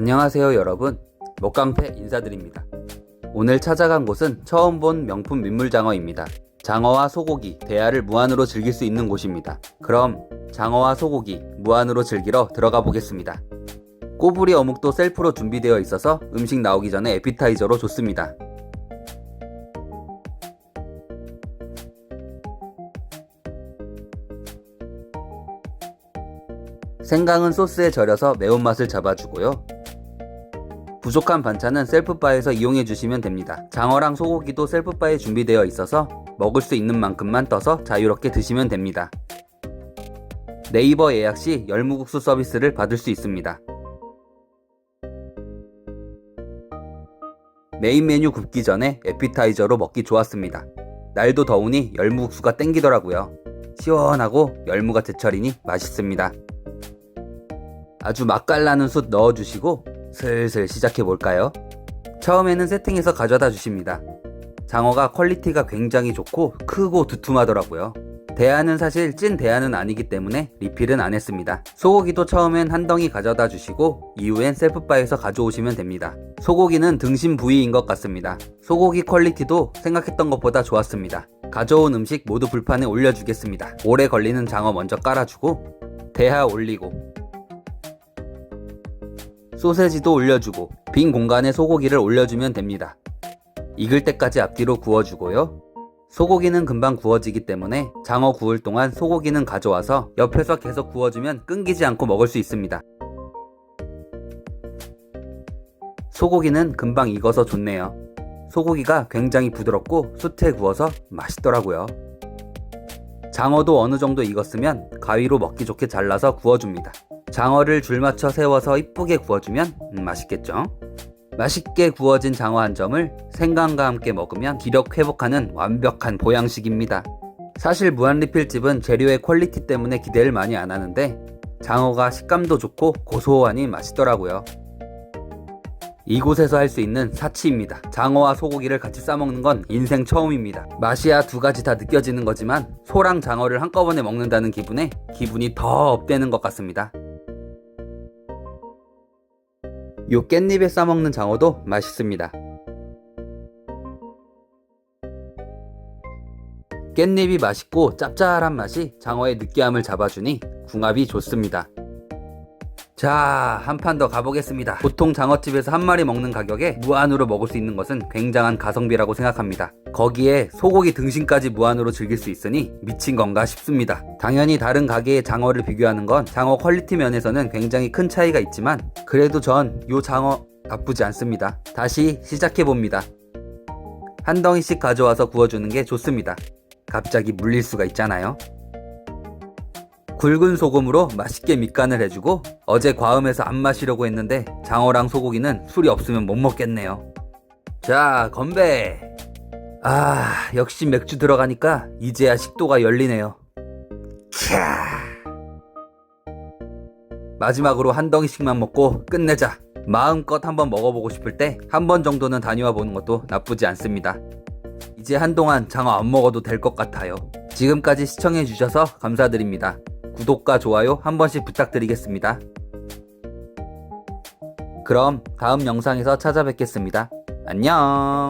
안녕하세요 여러분. 먹깡패 인사드립니다. 오늘 찾아간 곳은 처음 본 명품 민물장어입니다. 장어와 소고기, 대하를 무한으로 즐길 수 있는 곳입니다. 그럼 장어와 소고기 무한으로 즐기러 들어가 보겠습니다. 꼬부리 어묵도 셀프로 준비되어 있어서 음식 나오기 전에 에피타이저로 좋습니다. 생강은 소스에 절여서 매운맛을 잡아주고요. 부족한 반찬은 셀프바에서 이용해 주시면 됩니다. 장어랑 소고기도 셀프바에 준비되어 있어서 먹을 수 있는 만큼만 떠서 자유롭게 드시면 됩니다. 네이버 예약 시 열무국수 서비스를 받을 수 있습니다. 메인 메뉴 굽기 전에 에피타이저로 먹기 좋았습니다. 날도 더우니 열무국수가 땡기더라고요. 시원하고 열무가 제철이니 맛있습니다. 아주 맛깔나는 숯 넣어주시고 슬슬 시작해 볼까요? 처음에는 세팅해서 가져다 주십니다. 장어가 퀄리티가 굉장히 좋고 크고 두툼하더라고요. 대하는 사실 찐 대하는 아니기 때문에 리필은 안 했습니다. 소고기도 처음엔 한 덩이 가져다 주시고 이후엔 셀프바에서 가져오시면 됩니다. 소고기는 등심 부위인 것 같습니다. 소고기 퀄리티도 생각했던 것보다 좋았습니다. 가져온 음식 모두 불판에 올려주겠습니다. 오래 걸리는 장어 먼저 깔아주고 대하 올리고 소세지도 올려주고 빈 공간에 소고기를 올려주면 됩니다. 익을 때까지 앞뒤로 구워주고요. 소고기는 금방 구워지기 때문에 장어 구울 동안 소고기는 가져와서 옆에서 계속 구워주면 끊기지 않고 먹을 수 있습니다. 소고기는 금방 익어서 좋네요. 소고기가 굉장히 부드럽고 숯에 구워서 맛있더라고요. 장어도 어느 정도 익었으면 가위로 먹기 좋게 잘라서 구워줍니다. 장어를 줄 맞춰 세워서 이쁘게 구워주면 음, 맛있겠죠? 맛있게 구워진 장어 한 점을 생강과 함께 먹으면 기력 회복하는 완벽한 보양식입니다. 사실 무한리필집은 재료의 퀄리티 때문에 기대를 많이 안 하는데 장어가 식감도 좋고 고소하니 맛있더라고요. 이곳에서 할 수 있는 사치입니다. 장어와 소고기를 같이 싸먹는 건 인생 처음입니다. 맛이야 두 가지 다 느껴지는 거지만 소랑 장어를 한꺼번에 먹는다는 기분에 기분이 더 업되는 것 같습니다. 요 깻잎에 싸먹는 장어도 맛있습니다. 깻잎이 맛있고 짭짤한 맛이 장어의 느끼함을 잡아주니 궁합이 좋습니다. 자, 한 판 더 가보겠습니다. 보통 장어집에서 한 마리 먹는 가격에 무한으로 먹을 수 있는 것은 굉장한 가성비라고 생각합니다. 거기에 소고기 등심까지 무한으로 즐길 수 있으니 미친 건가 싶습니다. 당연히 다른 가게의 장어를 비교하는 건 장어 퀄리티 면에서는 굉장히 큰 차이가 있지만 그래도 전 요 장어 나쁘지 않습니다. 다시 시작해봅니다. 한 덩이씩 가져와서 구워주는 게 좋습니다. 갑자기 물릴 수가 있잖아요. 굵은 소금으로 맛있게 밑간을 해주고 어제 과음해서 안 마시려고 했는데 장어랑 소고기는 술이 없으면 못 먹겠네요. 자, 건배! 아, 역시 맥주 들어가니까 이제야 식도가 열리네요. 캬! 마지막으로 한 덩이씩만 먹고 끝내자. 마음껏 한번 먹어보고 싶을 때 한 번 정도는 다녀와 보는 것도 나쁘지 않습니다. 이제 한동안 장어 안 먹어도 될 것 같아요. 지금까지 시청해주셔서 감사드립니다. 구독과 좋아요 한 번씩 부탁드리겠습니다. 그럼 다음 영상에서 찾아뵙겠습니다. 안녕!